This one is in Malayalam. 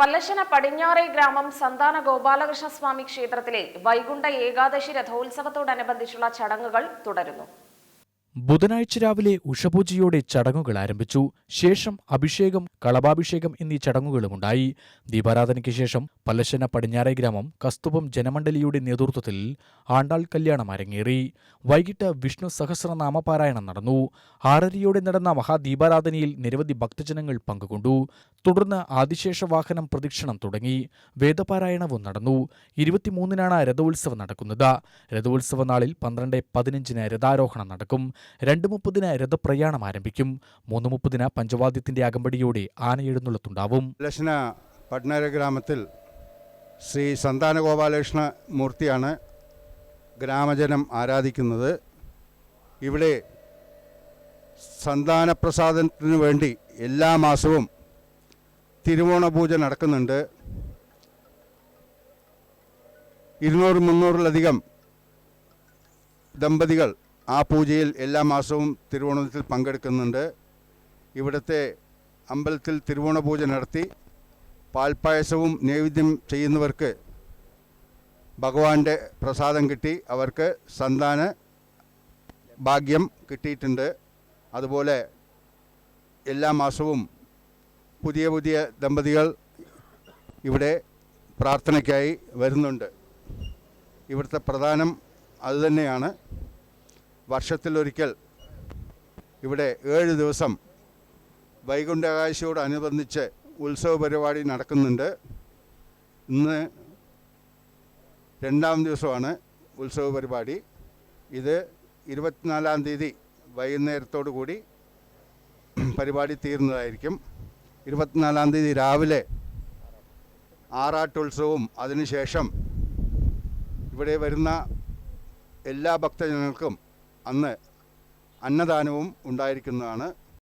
പല്ലശ്ശന പടിഞ്ഞാറേ ഗ്രാമം സന്താന ഗോപാലകൃഷ്ണ സ്വാമി ക്ഷേത്രത്തിലെ വൈകുണ്ഠ ഏകാദശി രഥോത്സവത്തോടനുബന്ധിച്ചുള്ള ചടങ്ങുകൾ തുടരുന്നു. ബുധനാഴ്ച രാവിലെ ഉഷപൂജയോടെ ചടങ്ങുകൾ ആരംഭിച്ചു. ശേഷം അഭിഷേകം കളഭാഭിഷേകം എന്നീ ചടങ്ങുകളുമുണ്ടായി. ദീപാരാധനയ്ക്ക് ശേഷം പല്ലശ്ശന പടിഞ്ഞാറേ ഗ്രാമം കസ്തുപം ജനമണ്ഡലിയുടെ നേതൃത്വത്തിൽ ആണ്ടാൾ കല്യാണം അരങ്ങേറി. വൈകിട്ട് വിഷ്ണു സഹസ്രനാമ പാരായണം നടന്നു. ആറരയോടെ നടന്ന മഹാദീപാരാധനയിൽ നിരവധി ഭക്തജനങ്ങൾ പങ്കുകൊണ്ടു. തുടർന്ന് ആദിശേഷ വാഹനം പ്രദക്ഷിണം തുടങ്ങി. വേദപാരായണവും നടന്നു. ഇരുപത്തിമൂന്നിനാണ് രഥോത്സവം നടക്കുന്നത്. രഥോത്സവ നാളിൽ പന്ത്രണ്ട് പതിനഞ്ചിന് രഥാരോഹണം നടക്കും. രണ്ട് മുപ്പതിന് രഥപ്രയാണം ആരംഭിക്കും. മൂന്ന് മുപ്പതിന് പഞ്ചവാദ്യത്തിന്റെ അകമ്പടിയോടെ ആനയെഴുന്നള്ളത്തുണ്ടാവും. ലക്ഷണ പട്നര ഗ്രാമത്തിൽ ശ്രീ സന്താന ഗോപാലകൃഷ്ണ മൂർത്തിയാണ് ഗ്രാമജനം ആരാധിക്കുന്നത്. ഇവിടെ സന്താനപ്രസാദനത്തിനു വേണ്ടി എല്ലാ മാസവും തിരുവോണ പൂജ നടക്കുന്നുണ്ട്. ഇരുന്നൂറ് മുന്നൂറിലധികം ദമ്പതികൾ ആ പൂജയിൽ എല്ലാ മാസവും തിരുവോണത്തിൽ പങ്കെടുക്കുന്നുണ്ട്. ഇവിടുത്തെ അമ്പലത്തിൽ തിരുവോണ പൂജ നടത്തി പാൽപ്പായസവും നൈവേദ്യം ചെയ്യുന്നവർക്ക് ഭഗവാന്റെ പ്രസാദം കിട്ടി. അവർക്ക് സന്താന ഭാഗ്യം കിട്ടിയിട്ടുണ്ട്. അതുപോലെ എല്ലാ മാസവും പുതിയ പുതിയ ദമ്പതികൾ ഇവിടെ പ്രാർത്ഥനയ്ക്കായി വരുന്നുണ്ട്. ഇവിടുത്തെ പ്രധാനം അതുതന്നെയാണ് വർഷത്തിലൊരിക്കൽ ഇവിടെ ഏഴ് ദിവസം വൈകുണ്ഠകാശിയോടനുബന്ധിച്ച് ഉത്സവ പരിപാടി നടക്കുന്നുണ്ട്. ഇന്ന് രണ്ടാം ദിവസമാണ് ഉത്സവ പരിപാടി. ഇത് ഇരുപത്തിനാലാം തീയതി വൈകുന്നേരത്തോടു കൂടി പരിപാടി തീരുന്നതായിരിക്കും. ഇരുപത്തിനാലാം തീയതി രാവിലെ ആറാട്ടുത്സവവും അതിനുശേഷം ഇവിടെ വരുന്ന എല്ലാ ഭക്തജനങ്ങൾക്കും അന്ന് അന്നദാനവും ഉണ്ടായിരിക്കുന്നതാണ്